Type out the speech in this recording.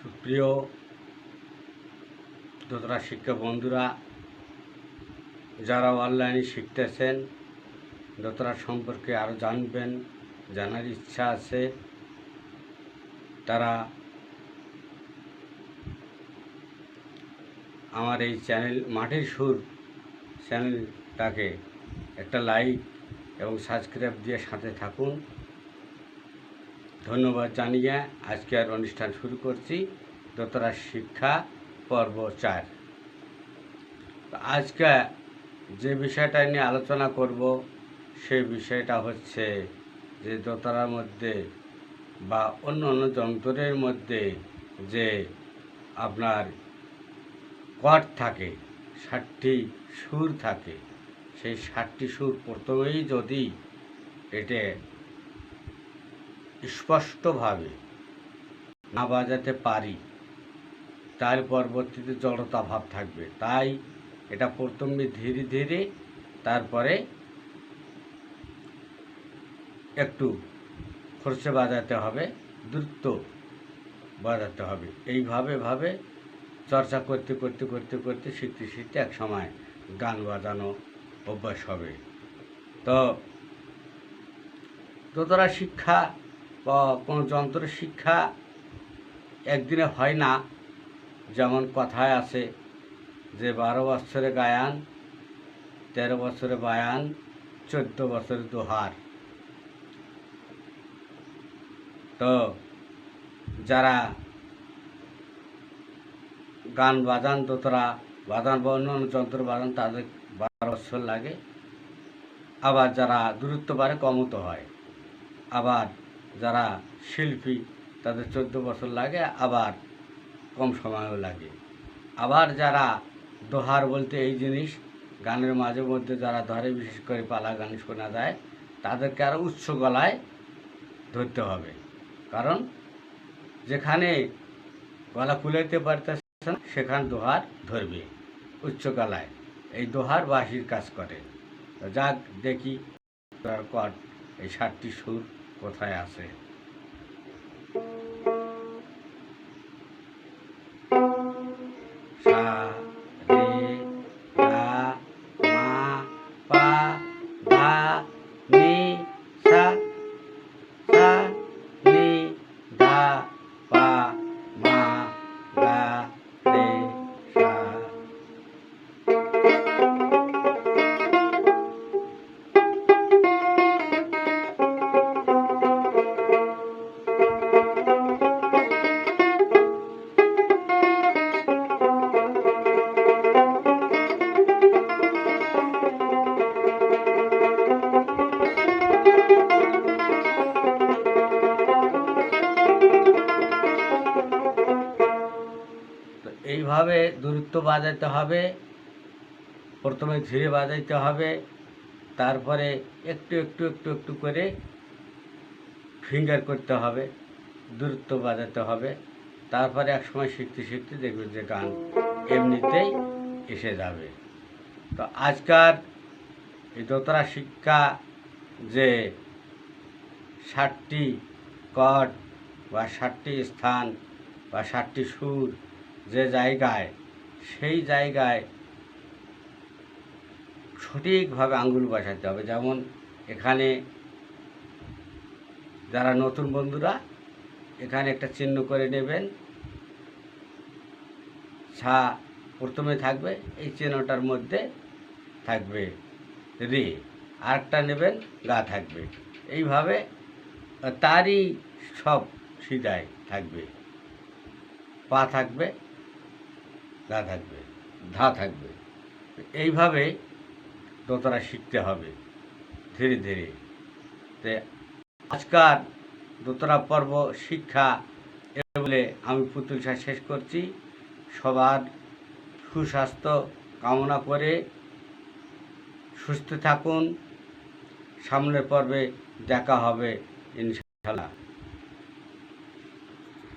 সুপ্রিয় দোতরা শিক্ষা বন্ধুরা, যারা অনলাইনে শিখতেছেন দোতরা সম্পর্কে আরও জানবেন, জানার ইচ্ছা আছে, তারা আমার এই চ্যানেল মাটির সুর চ্যানেলটাকে একটা লাইক এবং সাবস্ক্রাইব দিয়ে সাথে থাকুন। ধন্যবাদ জানিয়ে আজকের অনুষ্ঠান শুরু করছি। দোতরা শিক্ষা পর্ব চার। আজকে যে বিষয়টা নিয়ে আলোচনা করব, সেই বিষয়টা হচ্ছে যে দোতরার মধ্যে বা অন্য অন্য যন্ত্রের মধ্যে যে আপনার কট থাকে, ষাটটি সুর থাকে। সেই ষাটটি সুর প্রথমেই যদি এটা স্পষ্টভাবে না বাজাতে পারি, তার পরবর্তীতে জড়তা ভাব থাকবে। তাই এটা প্রথমে ধীরে ধীরে তারপরে একটু খরচে বাজাতে হবে, দ্রুত বাজাতে হবে। এইভাবে ভাবে চর্চা করতে করতে করতে করতে, শিখতে শিখতে এক সময় গান বাজানো অভ্যাস হবে। তো দোতরা শিক্ষা বা কোনো যন্ত্রের শিক্ষা একদিনে হয় না, যেমন কথায় আছে যে বারো বছরে গায়ান, তেরো বছরে বায়ান, চোদ্দ বছরে দোহার। তো যারা গান বাজান দোতরা বাজান বা অন্য যন্ত্র বাজান তাদের বারো বছর লাগে। আবার যারা দূরত্ব বাড়ে, কমও তো হয়। আবার যারা শিল্পী, তাদের চোদ্দ বছর লাগে, আবার কম সময়ও লাগে। আবার যারা দোহার বলতে এই জিনিস, গানের মাঝে মধ্যে যারা ধরে, বিশেষ করে পালা গান শোনা যায়, তাদেরকে আরও উচ্চ গলায় ধরতে হবে। কারণ যেখানে গলা কুলাইতে পারতেছে না সেখানে দোহার ধরবে, উচ্চকালায়। এই দোহার বাঁশির কাজ করে। যাক, দেখি কট এই সাতটি সুর কোথায় আছে। সা এইভাবে দূরত্ব বাজাইতে হবে, প্রথমে ধীরে বাজাইতে হবে, তারপরে একটু একটু একটু একটু করে ফিঙ্গার করতে হবে, দূরত্ব বাজাতে হবে, তারপরে এক সময় শিখতে শিখতে দেখবে যে গান এমনিতেই এসে যাবে। তো আজকাল এই দোতরা শিক্ষা যে ষাটটি কট বা ষাটটি স্থান বা ষাটটি সুর যে জায়গায়, সেই জায়গায় সঠিকভাবে আঙ্গুল বসাতে হবে। যেমন এখানে যারা নতুন বন্ধুরা, এখানে একটা চিহ্ন করে নেবেন। ছা প্রথমে থাকবে, এই চিহ্নটার মধ্যে থাকবে রে। আরেকটা নেবেন, গা থাকবে। এইভাবে তারই সব সিধায় থাকবে। পা থাকবে। গা থাকবে, ধা থাকবে। এইভাবে দোতারা শিখতে হবে, ধীরে ধীরে। তে আজকাল দোতারা পর্ব শিক্ষা বলে আমি পুতুল শাহ শেষ করছি। সবার সুস্বাস্থ্য কামনা করে সুস্থ থাকুন। সামনের পর্বে দেখা হবে ইনশাআল্লাহ।